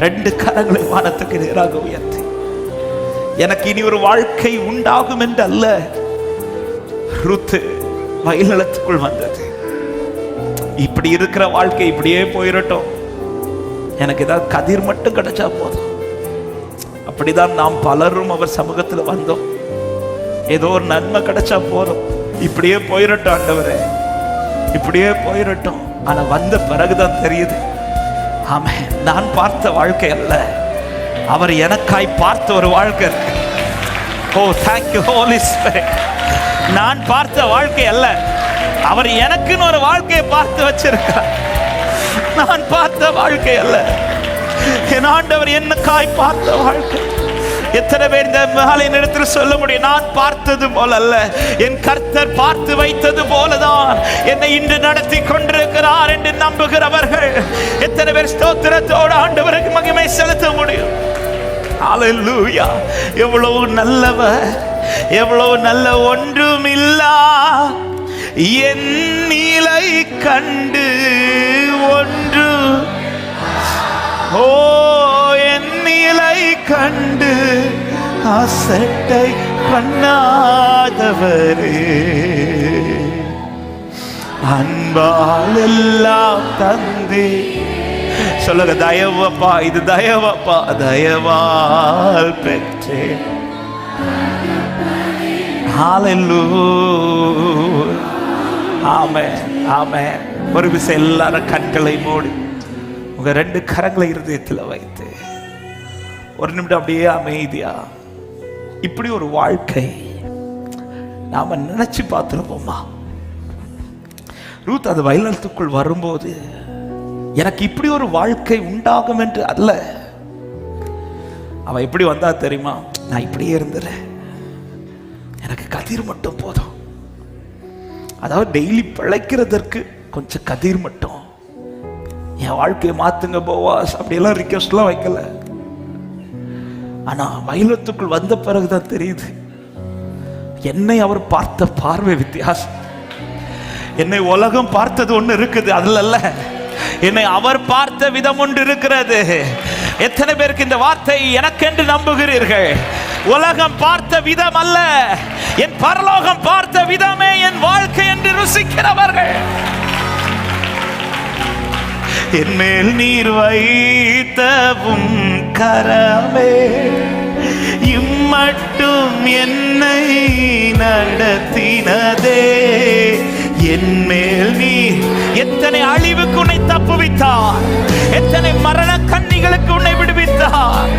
ரெண்டு கரங்களை வானத்துக்கு நேராக உயர்த்தி. எனக்கு இனி ஒரு வாழ்க்கை உண்டாகும் என்று அல்ல ருத்து வயலத்துக்குள் வந்தது. இப்படி இருக்கிற வாழ்க்கை இப்படியே போயிடட்டும் எனக்கு ஏதாவது கதிர் மட்டும் கிடைச்சா போதும். அப்படிதான் நாம் பலரும் அவர் சமூகத்தில் வந்தோம். ஏதோ ஒரு நன்மை கிடைச்சா போதும். இப்படியே போயிடட்டும் ஆண்டவரே. இப்படியே போயிடட்டும் ஆனா வந்த பிறகுதான் தெரியுது. ஆமே நான் பார்த்த வாழ்க்கை அல்ல. அவர் எனக்காய் பார்த்த ஒரு வாழ்க்கை இருக்கு. ஓ தேங்க்யூ ஹோலி நான் பார்த்த வாழ்க்கை அல்ல. அவர் எனக்குன்னு ஒரு வாழ்க்கையை பார்த்து வச்சிருக்கார். நான் பார்த்த வாழ்க்கை அல்ல. என் ஆண்டவர் என்னக்காய் பார்த்த வாழ்க்கை? எத்தனை பேர் இந்த மாலை நேரத்தில் சொல்ல முடியும்? நான் பார்த்தது போல அல்ல. என் கர்த்தர் பார்த்து வைத்தது போலதான் என்னை இன்று நடத்தி கொண்டிருக்கிறார் என்று நம்புகிறவர்கள். எத்தனை பேர் ஸ்தோத்திரத்தோடு ஆண்டவருக்கு மகிமை செலுத்த முடியும்? அலல்லூயா எவ்வளவு நல்லவ எவ்வளவு நல்ல ஒன்றுமில்லா. என் நிலை கண்டு ஒன்று. ஓ என் நிலை கண்டு அசட்டை பண்ணாதவரே. அன்பால் எல்லாம் தந்தே. சொல்லுங்க தயவப்பா இது தயவப்பா தயவால் பெற்றேன். ஆமே ஆமே ஒரு விஷயம் எல்லாரும் கண்களை மூடி உங்க ரெண்டு கரங்களை இருதயத்தில் வைத்து ஒரு நிமிடம் அப்படியே அமைதியா இப்படி ஒரு வாழ்க்கை நாம நினைச்சு பார்த்துருப்போமா? ரூத் அது வயலத்துக்குள் வரும்போது எனக்கு இப்படி ஒரு வாழ்க்கை உண்டாகும் என்று அல்ல. அவன் எப்படி வந்தா தெரியுமா? நான் இப்படியே இருந்துறேன். எனக்கு கதிர் மட்டும் போதும். அதாவது டெய்லி பிழைக்கிறதற்கு கொஞ்சம் கதிர் மட்டும். என் வாழ்க்கையை மாத்துங்க போவாஸ். அப்படியெல்லாம் ரிக்வஸ்ட்லாம் வைக்கல. ஆனா வயலத்துக்குள் வந்த பிறகுதான் தெரியுது. என்னை அவர் பார்த்த பார்வை வித்தியாசம். என்னை உலகம் பார்த்தது ஒண்ணு இருக்குது அதுல அல்ல. என்னை அவர் பார்த்த விதம் ஒன்று இருக்கிறது. எத்தனை பேருக்கு இந்த வார்த்தை எனக்கென்று நம்புகிறீர்கள்? உலகம் பார்த்த விதம் அல்ல. என் பரலோகம் பார்த்த விதமே என் வாழ்க்கை என்று ருசிக்கிறவர்கள். என் மேல் நீர் வைத்தவும் கரமே இம்மட்டும் என்னை நடத்தினதே. என் மேல் நீ எத்தனை அழிவுக்கு உன்னை தப்புவித்தார் எத்தனை மரண கண்ணிகளுக்கு உன்னை விடுவித்தார்.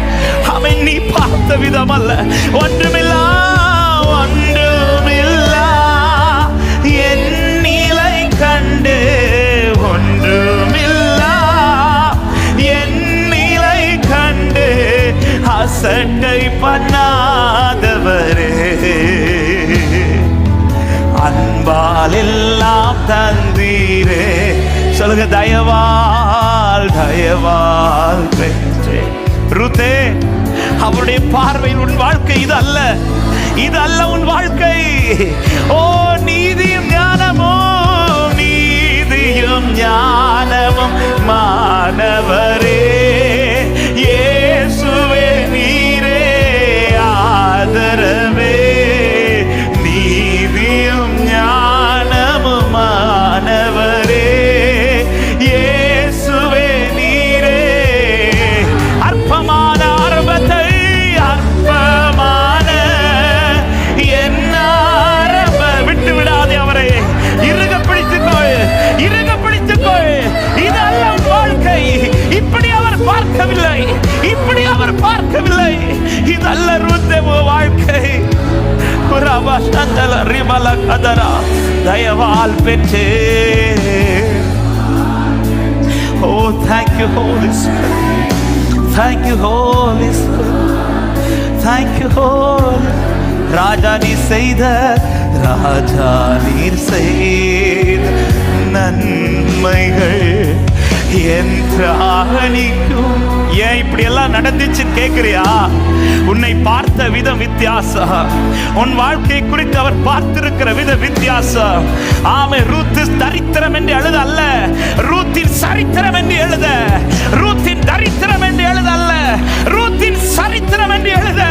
அவன் நீ பார்த்த விதம் அல்ல ஒன்றுமில்லா ஒன்றுமில்லா. என் நிலை கண்டு ஒன்று சட்டை பண்ணாதவரே. அன்பால் எல்லாம் தந்தீரே. சொல்லுங்க தயவால் தயவால் பெற்றே. ருத்தே அவருடைய பார்வையில் உன் வாழ்க்கை இது அல்ல இது அல்ல உன் வாழ்க்கை. ஓ நீதியும் ஞானமோ நீதியும் ஞானமும் மாணவரே. ஏ ராஜா நீ செய்த ராஜா நீர் செய்த நன்மைகள் என் ஏன் இப்படி எல்லாம் நடந்துச்சு கேட்குறியா உன்னை பார்த்த விதம் வித்தியாசம். உன் வாழ்க்கை குறித்து அவர் பார்த்திருக்கிற வித வித்தியாசம். ஆமை ரூத்து தரித்திரம் என்று எழுத அல்ல. ரூத்தின் சரித்திரம் என்று எழுத. ரூத்தின் தரித்திரம் என்று எழுத அல்ல. ரூத்தின் சரித்திரம் என்று எழுத.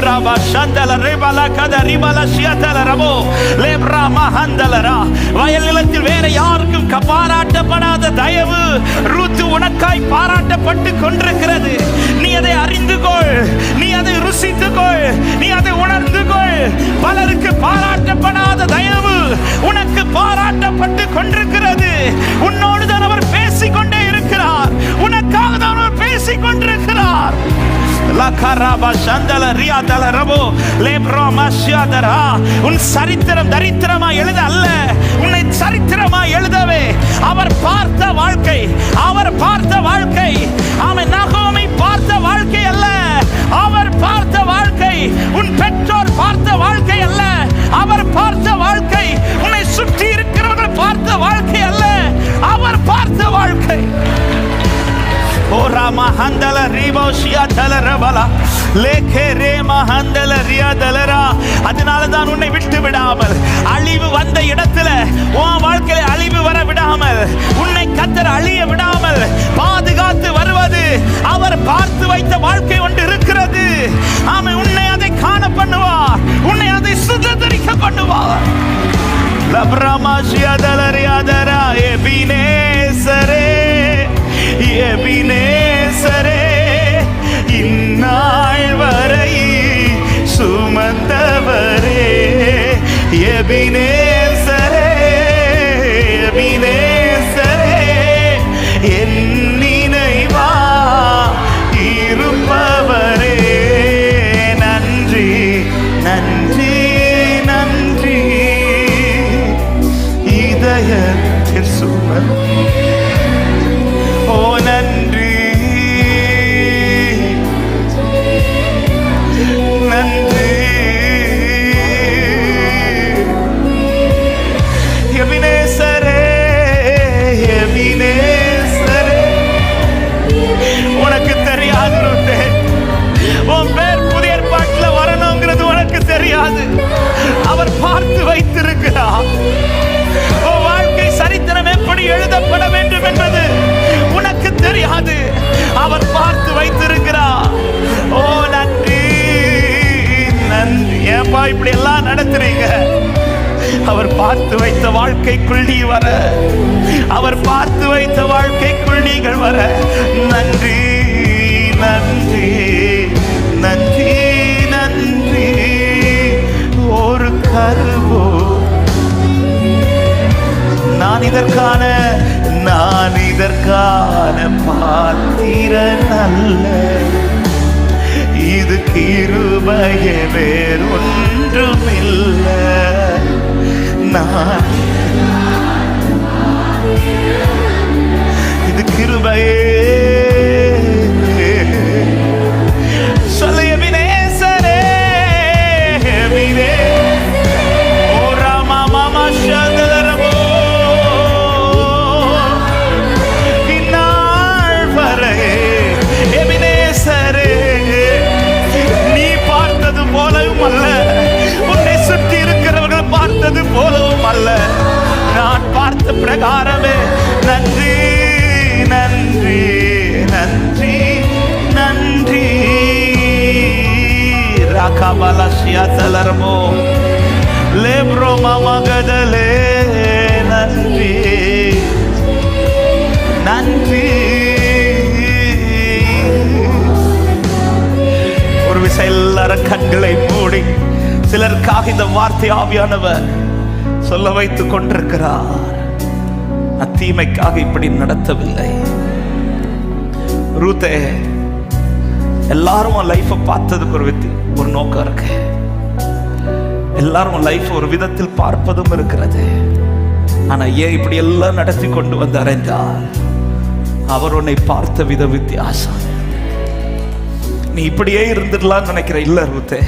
ரபா சந்தல ரிபல கத ரிபல சியதல ரபோ லேப்ரா மஹந்தலரா வயல் நிலத்தில் வேற யாருக்கும் க- பாராட்டப்படாத தயவு ரூத்து உனக்காய் பாராட்டப்பட்டு கொண்டிருக்கிறது நீ அதை அறிந்து கொள் நீ அதை ருசித்து கொள் நீ அதை உணர்ந்து கொள் பலருக்கு பாராட்டப்படாத தயவு உனக்கு பாராட்டப்பட்டு கொண்டிருக்கிறது உன்னோடு தான் அவர் பேசிக்கொண்டே இருக்கிறார் உனக்காக தான் அவர் பேசிக் உன் சரித்திரம் தரித்திரமா எழுத அல்ல. உன்னை சரித்திரமா எழுதவே. அவர் பார்த்த வாழ்க்கை. அவர் பார்த்த வாழ்க்கை. அவன் நகோமை பார்த்த வாழ்க்கை அல்ல. அவர் பார்த்த வாழ்க்கை. உன் பெற்றோர் பார்த்த வாழ்க்கை அல்ல. அவர் பார்த்த மஹந்தல ரீபோஷியா தலரபலா லேகே ரே மஹந்தல ரியா தலரா அதனால தான் உன்னை விட்டு விடாமல். அழிவு வந்த இடத்துல உன் வாழ்க்கையில அழிவு வர விடாமல். உன்னை கத்தர் அழிய விடாமல் பாதுகாத்து வருவது அவர் பார்த்து வைத்த வாழ்க்கை ஒன்று இருக்கிறது. ஆமை உன்னை அதை காண பண்ணுவார் உன்னை அதை சுதந்திரிக்க பண்ணுவார் லப்ரமாஷியா தலரியா தரா எபினேசரே எபினே said it ஒரு நான் இதற்கான நான் இதற்கான பாத்திரன் அல்ல. இது கிருபைய வேறொன்றுமில்ல. நான் இது கிருபையே ராகாபலசியா தலர்மோ mama gadale நன்றி நன்றி ஒரு விசை எல்லாரும் கண்களை மூடி சிலருக்காக இந்த வார்த்தை ஆவியானவர் சொல்ல வைத்துக் கொண்டிருக்கிறார். அத்தீமைக்காக இப்படி நடத்தவில்லை. ரூத்தே எல்லாரும் லைஃப்பை பார்த்ததுக்கு ஒரு வித்தி ஒரு நோக்கம் இருக்கு. எல்லாரும் லைஃப் ஒரு விதத்தில் பார்ப்பதும் இருக்கிறது. ஆனா ஏன் இப்படி எல்லாம் நடத்தி கொண்டு வந்தார் என்றால் அவர் உன்னை பார்த்த வித வித்தியாசம். நீ இப்படியே இருந்துடலாம்னு நினைக்கிற இல்ல ரூத்தே.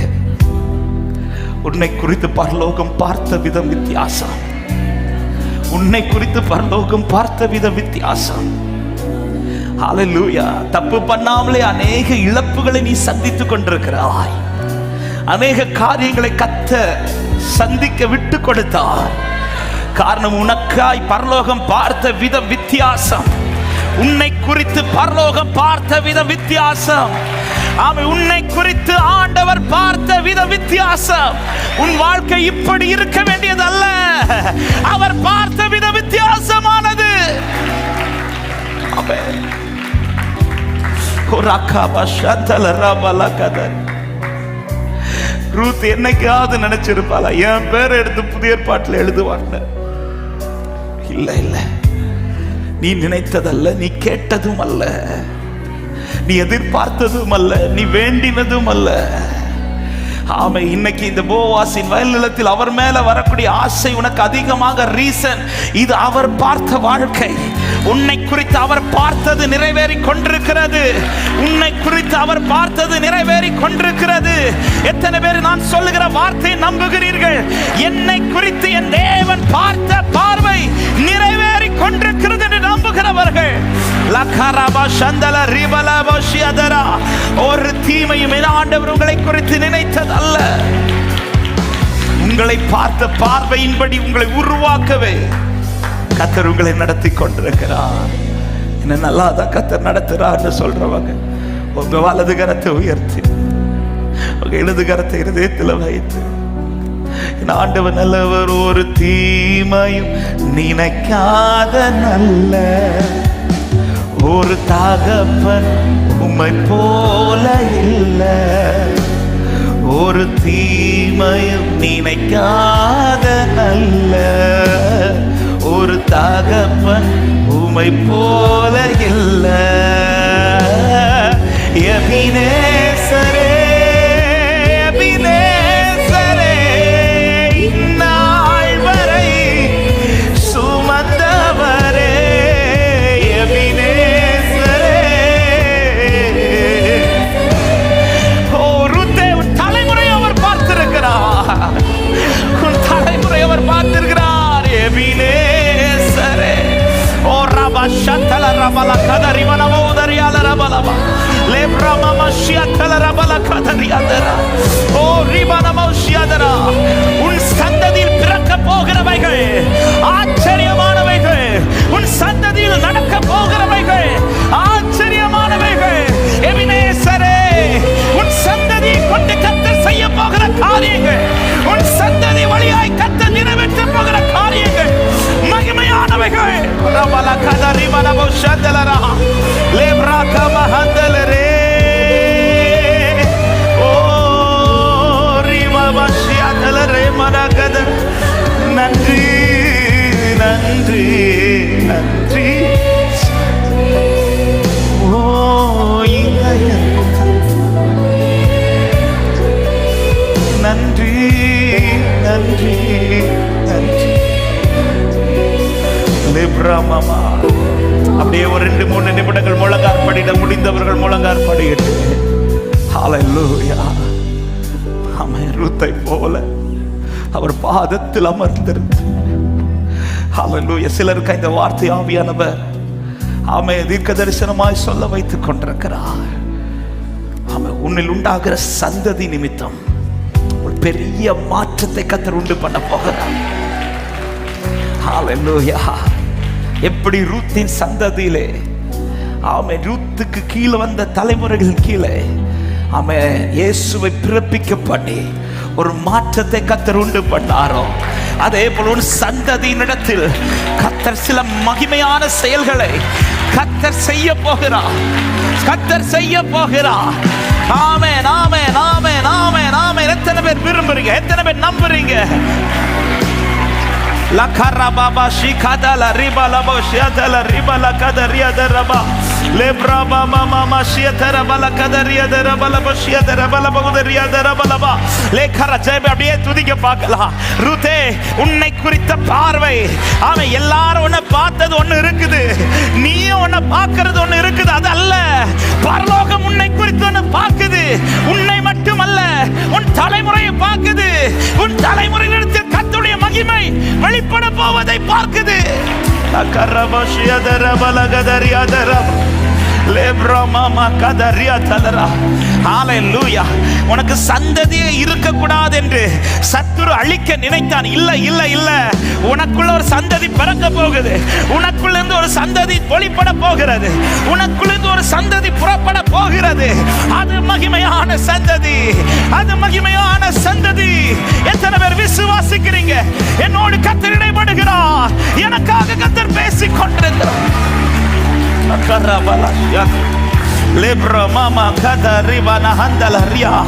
உன்னை குறித்து பரலோகம் பார்த்த விதம் வித்தியாசம். உன்னை குறித்து பரலோகம் பார்த்த விதம் வித்தியாசம். ஹalleluya தப்பு பண்ணாமலே அநேக இழப்புகளை நீ சந்தித்துக் கொண்டிருக்கிறாய். அநேக காரியங்களை கத்த சந்திக்க விட்டு கொடுத்தார் காரணம் உனக்காய் பரலோகம் பார்த்த விதம் வித்தியாசம். உன்னை குறித்து பரலோகம் பார்த்த விதம் வித்தியாசம். அவை உன்னை குறித்து ஆண்டவர் பார்த்த வித வித்தியாசம். உன் வாழ்க்கை இப்படி இருக்க வேண்டியது அல்ல அவர் பார்த்த வித வித்தியாசமானது. அவன் ரூத் என்னைக்காவது நினைச்சிருப்பாளா? என் பேர் எடுத்து புதிய ஏற்பாட்டில் எழுதுவாங்க இல்ல இல்ல. நீ நினைத்ததல்ல நீ கேட்டதும் அல்ல நீ எதிர்பார்த்ததும் அல்ல நீ வேண்டினதும் அல்ல ஆமை இன்னைக்கு இந்த போவாசின் வயல் நிலத்தில் அவர் மேல வரக்கூடிய ஆசை உனக்கு அதிகமாக ரீசன். இது அவர் பார்த்த வாழ்க்கை. உன்னை குறித்து அவர் பார்த்தது நிறைவேறி கொண்டிருக்கிறது உன்னை குறித்து அவர் பார்த்தது நிறைவேறி கொண்டிருக்கிறது எத்தனை பேர் நான் சொல்லுகிற வார்த்தை நம்புகிறீர்கள்? என்னை குறித்து என் தேவன் பார்த்த பார்வை நிறைவேறி கொண்டிருக்கிறது என்று நம்புகிறவர்கள். லக்கரபா சந்தல ரிபலபா ஷியதரா ஒரு தீமையும் என ஆண்டவர் உங்களை குறித்து நினைத்ததல்ல. உங்களை பார்த்த பார்வையின்படி உங்களை உருவாக்கவே. கத்தர் உங்களை நடத்தி கொண்டிருக்கிறார். என்ன நல்லா தான் கத்தர் நடத்துறான்னு சொல்றவங்க. உங்க வலது கரத்தை உயர்த்தி. உங்க இடது கரத்தை இருதயத்தில் வைத்து. ஆண்டவர் நல்லவர் ஒரு தீமையும் நினைக்காத நல்ல. ஒரு தகப்பன் உம்மை போல இல்ல. ஒரு தீமையும் நினைக்காத நல்ல. ஒரு தகப்பன் உம்மை போல இல்லை. எபினே ரபல கதரி மனமோதரியால ரபலபா லேப்ரமம ஷியத்தல ரபல கதரியாதரா ஓ ரிபனமோ சந்ததியில் பிறக்க போகிறவைகள் ஆச்சரியமானவைகள் உன் சந்ததியில் நடக்க போகிறவைகள் ஆச்சரியமானவைகள் எபினேசரே உன் சந்ததியை கொண்டு கத்தர் செய்ய போகிற காரியங்கள் உன் சந்ததி வழியாய் கத்தர் நிறைவேற்ற போகிற காரியங்கள் மகிமையானவைகள் ரபல கதறி மனமோ சந்தலரா நன்றி நன்றி ஓ நன்றி. நன்றி நன்றி லிப்ரமமா அப்படியே ஒரு ரெண்டு மூணு நிமிடங்கள் முழங்கார் படிட முடிந்தவர்கள் முழங்கார் படியிட்டு ஹalleluya ஆமென் ரூத்தை போல அவர் பாதத்தில் அமர்ந்திருந்தார் ஹalleluya சிலருக்கு இந்த வார்த்தை ஆவியானவர் ஆமைய தீர்க்க தரிசனமாய் சொல்ல வைத்துக் கொண்டிருக்கிறார். ஆமை உன்னில் உண்டாகிற சந்ததி நிமித்தம் ஒரு பெரிய மாற்றத்தை கத்தர் உண்டு பண்ண போகிறார். ஹalleluya எப்படி ரூத்தின் சந்ததியிலே ஆமை ரூத்துக்கு கீழே வந்த தலைமுறைகள் கீழே ஆமை இயேசுவை பிறப்பிக்க பண்ணி ஒரு மாற்றத்தை கத்தர் உண்டு பண்ணாரோ? அதே போல உன் சந்ததியினிடத்தில் கத்தர் சில மகிமையான செயல்களை கத்தர் செய்ய போகிறார் கத்தர் செய்ய போகிறார் ஆமே நாமே நாமே நாமே நாமே எத்தனை பேர் விரும்புறீங்க? எத்தனை பேர் நம்புறீங்க? La carababa shikadala riba அதர் ரபா riba la kadaria de raba le braba mama mashiatara bala kadaria de raba la boshiadara bala bogudaria de raba ba le kara அப்படியே துதிக்க பார்க்கலாம் ரூதே உன்னை குறித்த பார்வை. அவன் எல்லாரும் உன்னை பார்த்தது ஒண்ணு இருக்குது. நீயும் உன்னை பார்க்கறது ஒண்ணு இருக்குது. அது அல்ல. பரலோகம் உன்னை குறித்து ஒண்ணு பார்க்குது. உன்னை மட்டும் அல்ல உன் தலைமுறையை பார்க்குது. உன் தலைமுறையிடத்தில் கத்துடைய மகிமை வெளிப்பட போவதை பார்க்குது. லக்கரபஷியதரபலகதரியாதரப லேப்ரமாமா கதரியா தலரா ஹalleluya உனக்கு சந்ததியே இருக்க கூடாது என்று சத்துரு அழிக்க நினைத்தான். இல்ல இல்ல இல்ல. உனக்குள்ள ஒரு சந்ததி பிறக்க போகுது. உனக்குள்ள இருந்து ஒரு சந்ததி ஒளிப்பட போகிறது. உனக்குள்ள இருந்து ஒரு சந்ததி புறப்பட போகிறது. அது மகிமையான சந்ததி. அது மகிமையான சந்ததி. எத்தனை பேர் விசுவாசிக்கிறீங்க? என்னோடு கத்தர் இடைபடுகிறார் எனக்காக கத்தர் பேசிக் கொண்டிருக்கிறார் Libra mama kada ribana handala ria.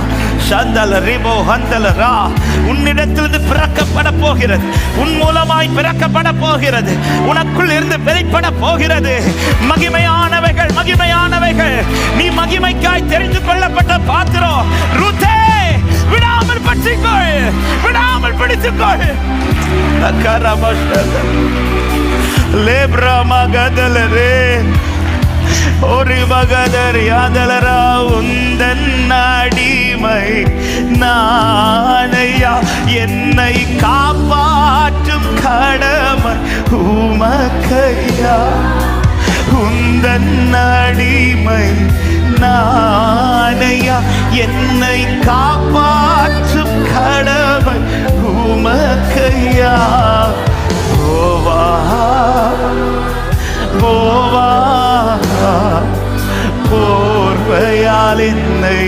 சந்தல ரிபோ ஹந்தல ரா உன்னிடத்திலிருந்து பிறக்கப்பட போகிறது. உன் மூலமாய் பிறக்கப்பட போகிறது. உனக்குள் இருந்து வெளிப்பட போகிறது. மகிமையானவைகள் மகிமையானவைகள். நீ மகிமைக்காய் தெரிந்து கொள்ளப்பட்ட பாத்திரம். ருத்தே விடாமல் பற்றிக்கொள். விடாமல் பிடித்துக்கொள். கரமஷல லேப்ரா மகதலரே ஒரு மகதர் யாதலரா உந்தன் அடிமை நானையா? என்னை காப்பாற்றும் கடமை உமக்கையா? உந்தன் அடிமை நானையா? என்னை காப்பாற்றும் கடமை உமக்கையா? ஓவா போவா? போர்வையால் என்னை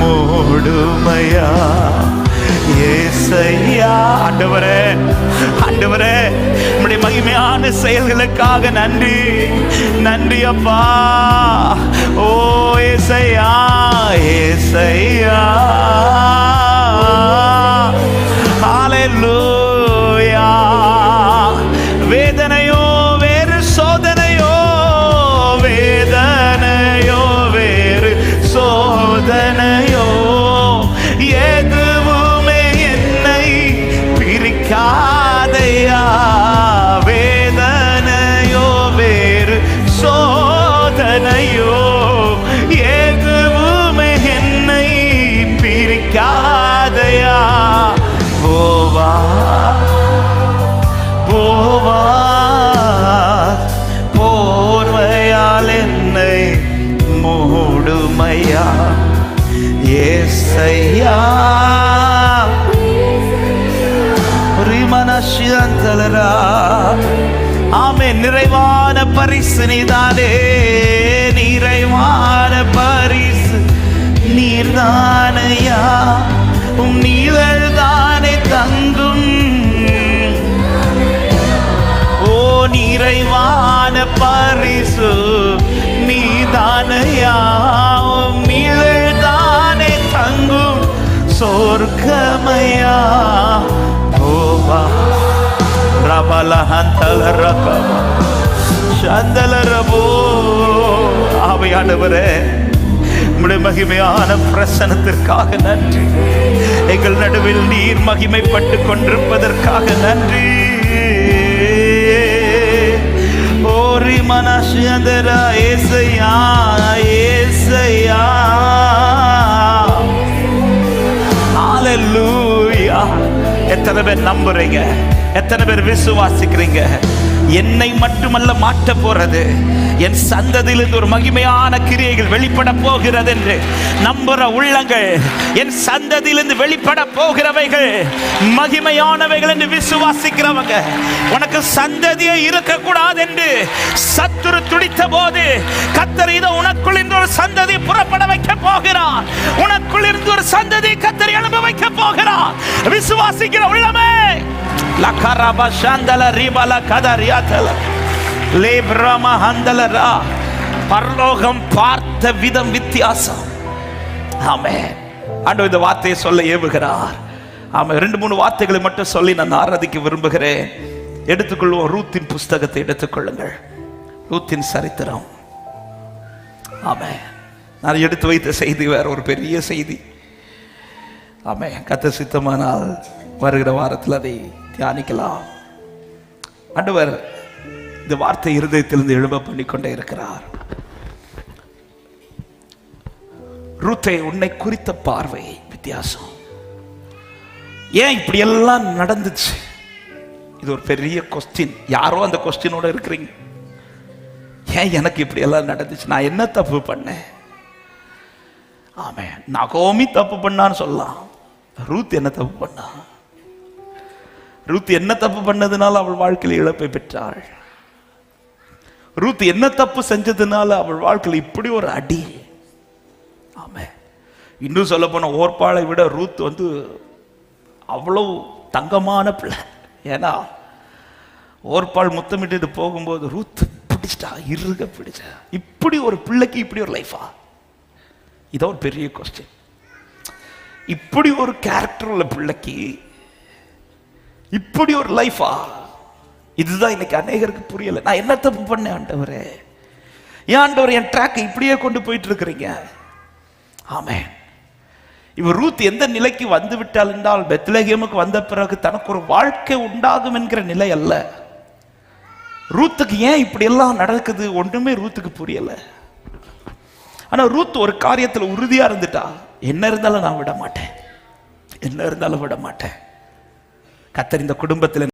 மூடுமையா? ஏசையா ஆண்டவரே ஆண்டவரே உம்முடைய மகிமையான செயல்களுக்காக நன்றி. நன்றி அப்பா. ஓ ஏசையா ஏசையா. சோதனையோ எதுவுமே என்னை பிரிக்காதையா? போவா போவா போர்வையால் என்னை மூடுமையா? ஏசையா? ரிமனஷியந்தலரா ஆமே நிறைவான பரிசு நீதானே. நிறைவான பரிசு நீர்தானையா. ரபல ஹந்தல சந்தல ரபோ ஆவையானவரே உம்முடைய மகிமையான பிரசனத்திற்காக நன்றி. எங்கள் நடுவில் நீர் மகிமைப்பட்டு கொண்டிருப்பதற்காக நன்றி. ஓரி மனசந்தரா ஏசையா ஏசையா. எத்தனை பேர் நம்புறீங்க? எத்தனை பேர் விசுவாசிக்கிறீங்க? என்னை மட்டுமல்ல மாற்ற போறது. என் சந்ததியிலிருந்து ஒரு மகிமையான கிரியைகள் வெளிப்பட போகிறது என்று நம்புற உள்ளங்கள் என் சந்ததியிலிருந்து வெளிப்பட போகிறவைகள் மகிமையானவைகள் என்று விசுவாசிக்கிறவங்க உனக்கு சந்ததியே இருக்கக்கூடாது என்று சத்துரு துடித்த போது கத்தர் இதோ உனக்குள் இருந்து ஒரு சந்ததி புறப்பட வைக்க போகிறார். உனக்குள் இருந்து ஒரு சந்ததி கத்தரி அனுப்ப வைக்க போகிறார். விசுவாசிக்கிற உள்ளமே லக்கரப சந்தல ரிபல கதரியாதல லேப்ரம ஹந்தலரா பரலோகம் பார்த்த விதம் வித்தியாசம். ஆமே ஆண்டவர் இந்த வார்த்தையை சொல்ல ஏவுகிறார். ஆமாம் ரெண்டு மூணு வார்த்தைகளை மட்டும் சொல்லி நான் ஆராதிக்க விரும்புகிறேன். எடுத்துக்கொள்வோம் ரூத்தின் புஸ்தகத்தை எடுத்துக்கொள்ளுங்கள். ரூத்தின் சரித்திரம். ஆமே நான் எடுத்து வைத்த செய்தி வேற ஒரு பெரிய செய்தி. ஆமே கத்த சித்தமானால் வருகிற வாரத்தில் அதை தியானிக்கலாம். ஆண்டவர் இந்த வார்த்தை இருதயத்திலிருந்து எழும்ப பண்ணிக்கொண்டே இருக்கிறார். ரூத்தை உன்னை குறித்த பார்வை வித்தியாசம். ஏன் இப்படி எல்லாம் நடந்துச்சு? இது ஒரு பெரிய கொஸ்டின் யாரோ அந்த கொஸ்டினோட இருக்கிறீங்க. ஏன் எனக்கு இப்படி எல்லாம் நடந்துச்சு? நான் என்ன தப்பு பண்ணேன்? ஆமே நகோமி தப்பு பண்ணான்னு சொல்லலாம். ரூத் என்ன தப்பு பண்ணான் ரூத் என்ன தப்பு பண்ணதுனால அவள் வாழ்க்கையில் இழப்பை பெற்றாள்? ரூத் என்ன தப்பு செஞ்சதுனால அவள் வாழ்க்கையில் இப்படி ஒரு அடி? ஆமே இன்னும் சொல்ல போன ஓர்பாளை விட ரூத் வந்து அவ்வளவு தங்கமான பிள்ளை. ஏன்னா ஓர்பால் முத்தமிட்டு போகும்போது ரூத் பிடிச்சிட்டா இருக பிடிச்சா. இப்படி ஒரு பிள்ளைக்கு இப்படி ஒரு லைஃபா இதோ ஒரு பெரிய கொஸ்டின் இப்படி ஒரு கேரக்டர் உள்ள பிள்ளைக்கு இப்படி ஒரு லைஃபா இதுதான் இன்னைக்கு அநேகருக்கு புரியல. நான் என்ன தப்பு பண்ணேன் ஆண்டவரே? ஏன் ஆண்டவர் என் ட்ராக் இப்படியே கொண்டு போயிட்டு இருக்கிறீங்க ஆமே இவர் ரூத் எந்த நிலைக்கு வந்து விட்டால் என்றால் பெத்லகேமுக்கு வந்த பிறகு தனக்கு ஒரு வாழ்க்கை உண்டாகும் என்கிற நிலை அல்ல. ரூத்துக்கு ஏன் இப்படி எல்லாம் நடக்குது? ஒண்ணுமே ரூத்துக்கு புரியல. ஆனா ரூத் ஒரு காரியத்துல உறுதியா இருந்துட்டா? என்ன இருந்தாலும் நான் விட மாட்டேன். என்ன இருந்தாலும் விட மாட்டேன். கத்தர் இந்த குடும்பத்தில்